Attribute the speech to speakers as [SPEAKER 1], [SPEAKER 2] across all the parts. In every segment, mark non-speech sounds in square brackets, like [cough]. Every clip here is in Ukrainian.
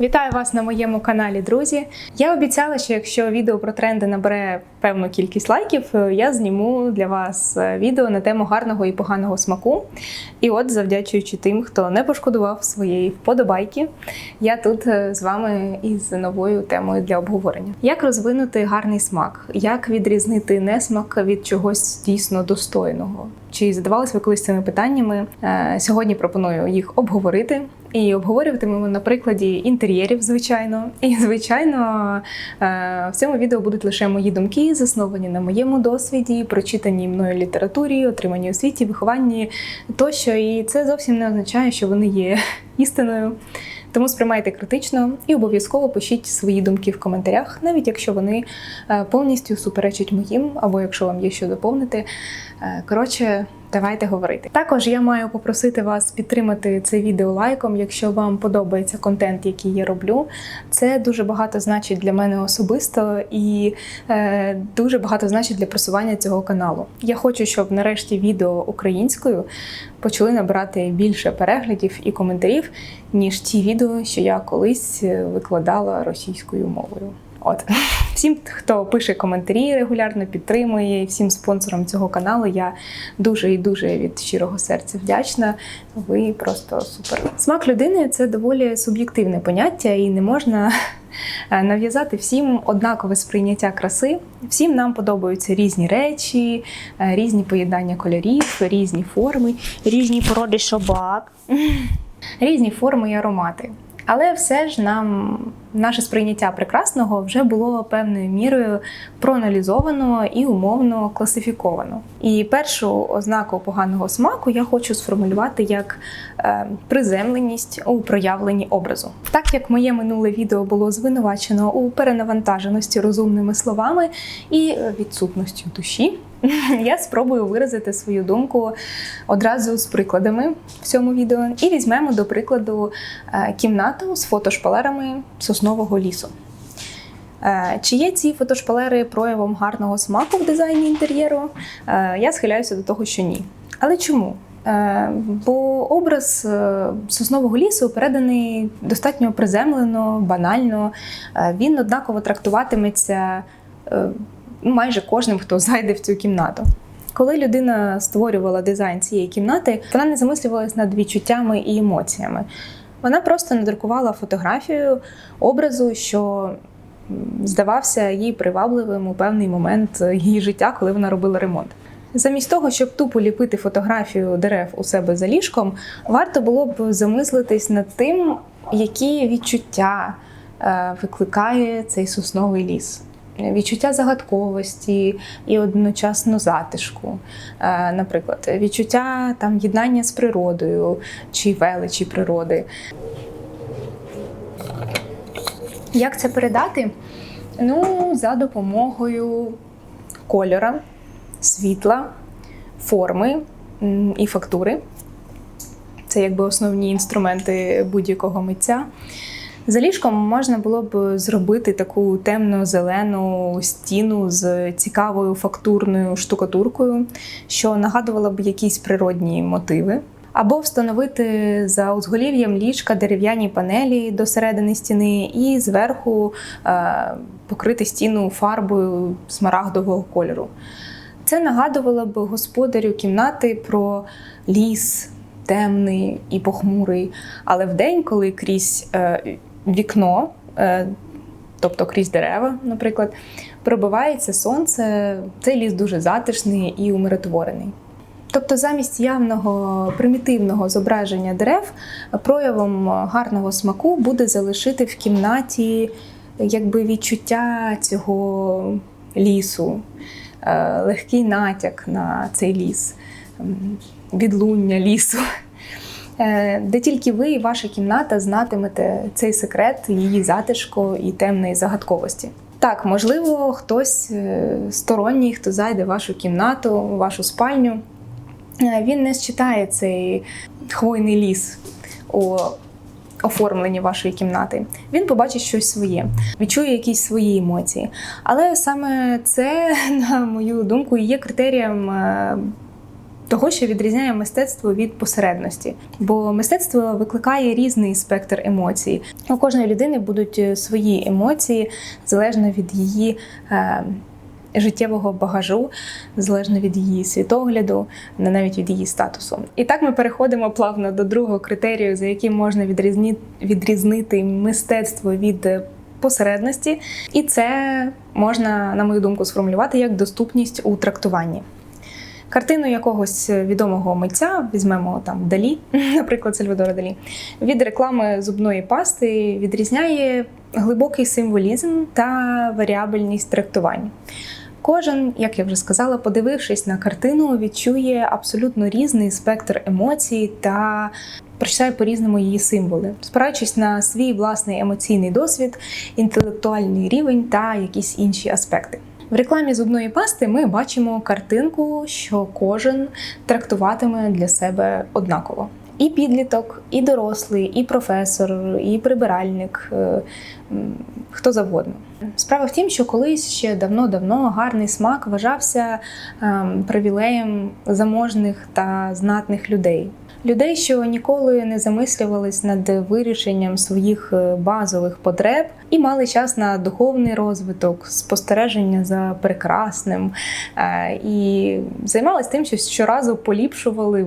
[SPEAKER 1] Вітаю вас на моєму каналі, друзі. Я обіцяла, що якщо відео про тренди набере певну кількість лайків, е, я зніму для вас е, відео на тему гарного і поганого смаку. І от, завдячуючи тим, хто не пошкодував своєї вподобайки, я тут е, з вами із новою темою для обговорення. Як розвинути гарний смак? Як відрізнити несмак від чогось дійсно достойного? Чи задавались ви колись цими питаннями? Сьогодні пропоную їх обговорити. І обговорюватимемо на прикладі інтер'єрів, звичайно. І, звичайно, е, в цьому відео будуть лише мої думки, засновані на моєму досвіді, прочитаній мною літературі, отриманій освіті, вихованні тощо. І це зовсім не означає, що вони є [laughs] істиною. Тому сприймайте критично і обов'язково пишіть свої думки в коментарях, навіть якщо вони е, повністю суперечать моїм, або якщо вам є що доповнити. Е, Коротше, давайте говорити. Також я маю попросити вас підтримати це відео лайком, якщо вам подобається контент, який я роблю. Це дуже багато значить для мене особисто і е, дуже багато значить для просування цього каналу. Я хочу, щоб нарешті відео українською почали набирати більше переглядів і коментарів, ніж ті відео, що я колись е, викладала російською мовою. От всім, хто пише коментарі регулярно, підтримує, і всім спонсорам цього каналу я дуже і дуже від щирого серця вдячна. Ви просто супер. Смак людини це доволі суб'єктивне поняття, і не можна е, нав'язати всім однакове сприйняття краси. Всім нам подобаються різні речі, е, різні поєднання кольорів, різні форми, різні породи собак, різні форми і аромати. Але все ж нам наше сприйняття прекрасного вже було певною мірою проаналізовано і умовно класифіковано. І першу ознаку поганого смаку я хочу сформулювати як е, приземленість у проявленні образу. Так як моє минуле відео було звинувачено у перенавантаженості розумними словами і відсутністю душі. [laughs] Я спробую виразити свою думку одразу з прикладами в цьому відео. І візьмемо до прикладу е, кімнату з фотошпалерами соснового лісу. Е, Чи є ці фотошпалери проявом гарного смаку в дизайні інтер'єру? Е, Я схиляюся до того, що ні. Але чому? Бо образ соснового лісу переданий достатньо приземлено, банально. Він однаково трактуватиметься майже кожним, хто зайде в цю кімнату. Коли людина створювала дизайн цієї кімнати, вона не замислювалась над відчуттями і емоціями. Вона просто надрукувала фотографію образу, що здавався їй привабливим у певний момент її життя, коли вона робила ремонт. Замість того, щоб тупо ліпити фотографію дерев у себе за ліжком, варто було б замислитись над тим, які відчуття е, викликає цей сосновий ліс. Відчуття загадковості і одночасно затишку, Е, наприклад, відчуття там єднання з природою чи величі природи. Як це передати? Ну, за допомогою кольора, світла, форми і фактури. Це якби основні інструменти будь-якого митця. За ліжком можна було б зробити таку темно-зелену стіну з цікавою фактурною штукатуркою, що нагадувала б якісь природні мотиви. Або встановити за узголів'ям ліжка дерев'яні панелі до середини стіни і зверху е, покрити стіну фарбою смарагдового кольору. Це нагадувало б господарю кімнати про ліс темний і похмурий. Але вдень, коли крізь е, вікно, е, тобто крізь дерева, наприклад, пробивається сонце, цей ліс дуже затишний і умиротворений. Тобто, замість явного примітивного зображення дерев, проявом гарного смаку буде залишити в кімнаті якби відчуття цього лісу, е, легкий натяк на цей ліс, відлуння лісу. Е, Де тільки ви і ваша кімната знатимете цей секрет її затишку і темної загадковості. Так, можливо, хтось е, сторонній, хто зайде в вашу кімнату, в вашу спальню, е, він не считає цей хвойний ліс у оформленні вашої кімнати. Він побачить щось своє, відчує якісь свої емоції. Але саме це, [laughs] на мою думку, є критерієм того, що відрізняє мистецтво від посередності, бо мистецтво викликає різний спектр емоцій. У кожної людини будуть е, свої емоції залежно від її. Е, Життєвого багажу залежно від її світогляду, не навіть від її статусу. І так ми переходимо плавно до другого критерію, за яким можна відрізнити мистецтво від е, посередності, і це можна, на мою думку, сформулювати як доступність у трактуванні. Картину якогось відомого митця, візьмемо там Далі, [laughs] наприклад, Сальвадора Далі, від реклами зубної пасти відрізняє глибокий символізм та варіабельність трактувань. Кожен, як я вже сказала, подивившись на картину, відчує абсолютно різний спектр емоцій та прочитає по-різному її символи, спираючись на свій власний емоційний досвід, інтелектуальний рівень та якісь інші аспекти. В рекламі зубної пасти ми бачимо картинку, що кожен трактуватиме для себе однаково. І підліток, і дорослий, і професор, і прибиральник, е, хто завгодно. Справа в тім, що колись ще давно-давно гарний смак вважався ем, привілеєм заможних та знатних людей людей, що ніколи не замислювались над вирішенням своїх е, базових потреб і мали час на духовний розвиток, спостереження за прекрасним е, і займалися тим, що щоразу поліпшували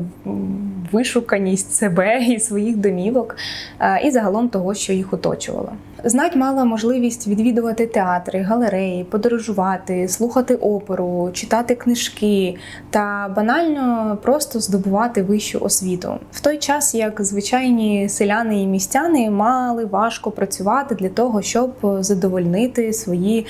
[SPEAKER 1] вишуканість себе і своїх домівок, е, і загалом того, що їх оточувало. Знать мала можливість відвідувати театри, галереї, подорожувати, слухати оперу, читати книжки та банально просто здобувати вищу освіту. В той час як звичайні селяни і містяни мали важко працювати для того, щоб задовольнити свої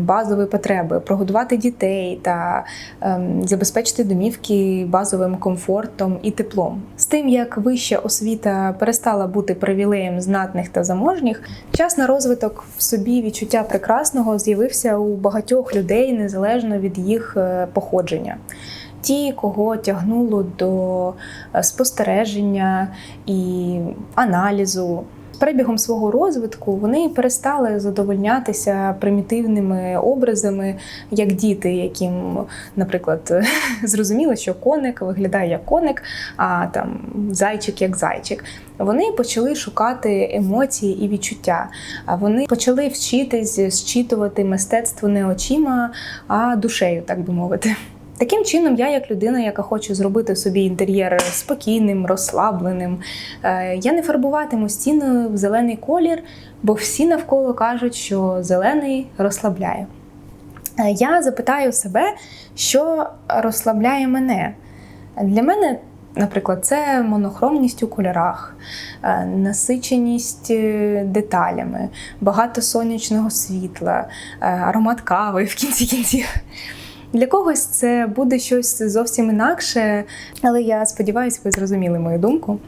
[SPEAKER 1] базові потреби, прогодувати дітей та ем, забезпечити домівки базовим комфортом і теплом. З тим як вища освіта перестала бути привілеєм знатних та заможніх. Час на розвиток в собі відчуття прекрасного з'явився у багатьох людей незалежно від їх е, походження. Ті, кого тягнуло до е, спостереження і аналізу, перебігом свого розвитку вони перестали задовольнятися примітивними образами, як діти, яким, наприклад, [laughs] зрозуміло, що коник виглядає як коник, а там зайчик як зайчик. Вони почали шукати емоції і відчуття. А вони почали вчитись зчитувати мистецтво не очима, а душею, так би мовити. Таким чином, я, як людина, яка хоче зробити собі інтер'єр спокійним, розслабленим, е, я не фарбуватиму стіну в зелений колір, бо всі навколо кажуть, що зелений розслабляє. Е, я запитаю себе, що розслабляє мене. Для мене, наприклад, це монохромність у кольорах, е, насиченість деталями, багато сонячного світла, аромат кави в кінці кінців. Для когось це буде щось зовсім інакше, але я сподіваюся, ви зрозуміли мою думку.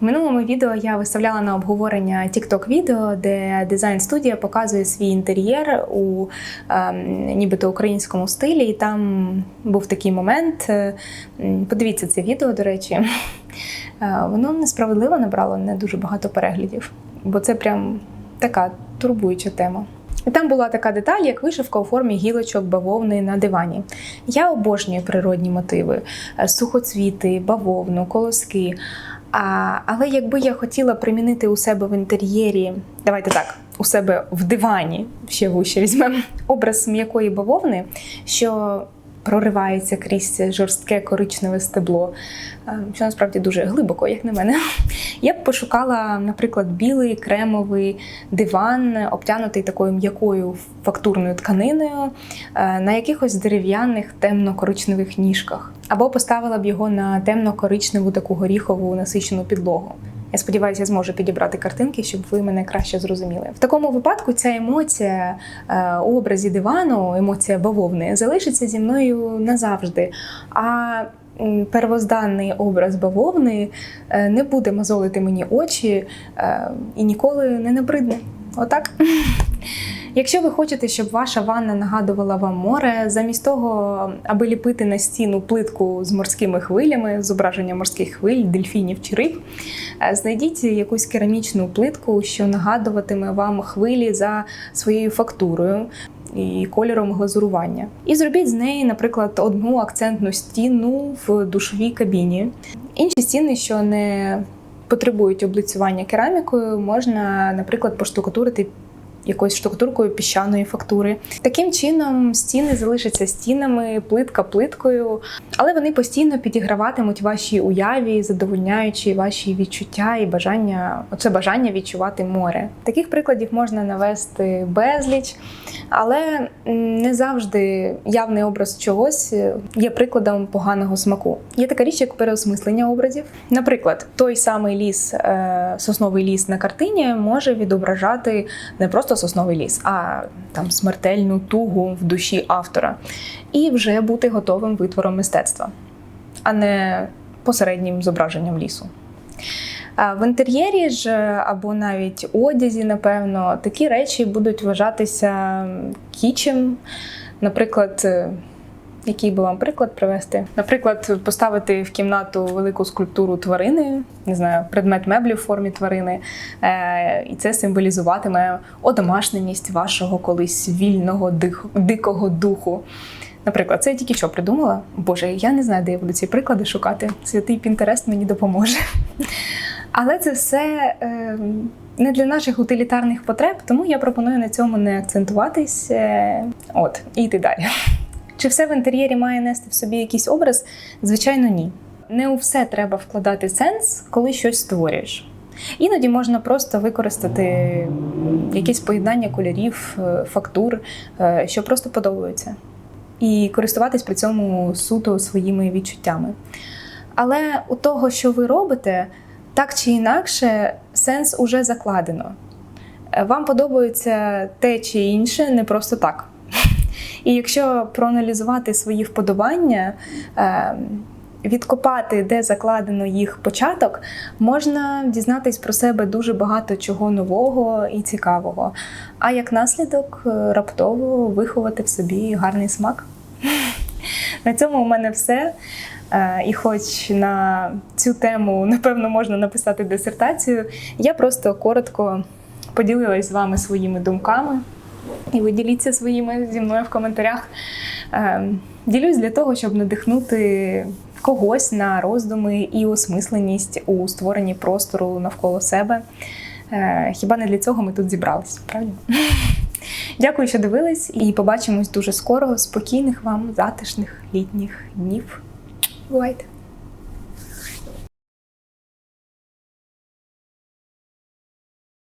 [SPEAKER 1] В минулому відео я виставляла на обговорення tiktok відео, де дизайн-студія показує свій інтер'єр у е, нібито українському стилі, і там був такий момент. Е, подивіться це відео, до речі, е, воно несправедливо набрало не дуже багато переглядів, бо це прям така турбуюча тема. І там була така деталь, як вишивка у формі гілочок бавовни на дивані. Я обожнюю природні мотиви, е, сухоцвіти, бавовну, колоски. А, Але якби я хотіла примінити у себе в інтер'єрі, давайте так, у себе в дивані, ще вище візьмемо, образ м'якої бавовни, що проривається крізь жорстке коричневе стебло, е, що насправді дуже глибоко, як на мене. [laughs] Я б пошукала, наприклад, білий кремовий диван, обтянутий такою м'якою фактурною тканиною е, на якихось дерев'яних темно-коричневих ніжках, або поставила б його на темно-коричневу таку горіхову насичену підлогу. Я сподіваюся, я зможу підібрати картинки, щоб ви мене краще зрозуміли. В такому випадку ця емоція е, у образі дивану, емоція бавовни, залишиться зі мною назавжди. А первозданний образ бавовни е, не буде мозолити мені очі е, і ніколи не набридне. Отак. [laughs] Якщо ви хочете, щоб ваша ванна нагадувала вам море, замість того, аби ліпити на стіну плитку з морськими хвилями, зображення морських хвиль, дельфінів чи риб, е, знайдіть якусь керамічну плитку, що нагадуватиме вам хвилі за своєю фактурою. і кольором глазурування. І зробіть з неї, наприклад, одну акцентну стіну в душовій кабіні. Інші стіни, що не потребують облицювання керамікою, можна, наприклад, поштукатурити якоюсь штукатуркою піщаної фактури. Таким чином стіни залишаться стінами, плитка плиткою, але вони постійно підіграватимуть вашій уяві, задовольняючи ваші відчуття і бажання, оце бажання відчувати море. Таких прикладів можна навести безліч, але не завжди явний образ чогось є прикладом поганого смаку. Є така річ, як переосмислення образів. Наприклад, той самий ліс, е, сосновий ліс на картині може відображати не просто сосновий ліс, а там смертельну тугу в душі автора, і вже бути готовим витвором мистецтва, а не посереднім зображенням лісу. В інтер'єрі ж або навіть одязі, напевно, такі речі будуть вважатися кічем. Наприклад, який би вам приклад привести? Наприклад, поставити в кімнату велику скульптуру тварини, не знаю, предмет меблі в формі тварини, е, і це символізуватиме одомашненість вашого колись вільного дих- дикого духу. Наприклад, це я тільки що придумала. Боже, я не знаю, де я буду ці приклади шукати. Святий Пінтерест мені допоможе. Але це все е, не для наших утилітарних потреб, тому я пропоную на цьому не акцентуватись. Е, от, і йти далі. Чи все в інтер'єрі має нести в собі якийсь образ? Звичайно, ні. Не у все треба вкладати сенс, коли щось створюєш. Іноді можна просто використати якесь поєднання кольорів, е, фактур, е, що просто подобаються, і користуватись при цьому суто своїми відчуттями. Але у того, що ви робите, так чи інакше, сенс уже закладено. Е, Вам подобається те чи інше не просто так. І якщо проаналізувати свої вподобання, е, відкопати, де закладено їх початок, можна дізнатись про себе дуже багато чого нового і цікавого. А як наслідок, е, раптово виховати в собі гарний смак. [laughs] На цьому у мене все. Е, І хоч на цю тему, напевно, можна написати дисертацію, я просто коротко поділилась з вами своїми думками. І ви діліться своїми зі мною в коментарях. Е, Ділюсь для того, щоб надихнути когось на роздуми і осмисленість у створенні простору навколо себе. Е, Хіба не для цього ми тут зібрались, правда? [laughs] Дякую, що дивились, і побачимось дуже скоро. Спокійних вам затишних літніх днів. Бувайте!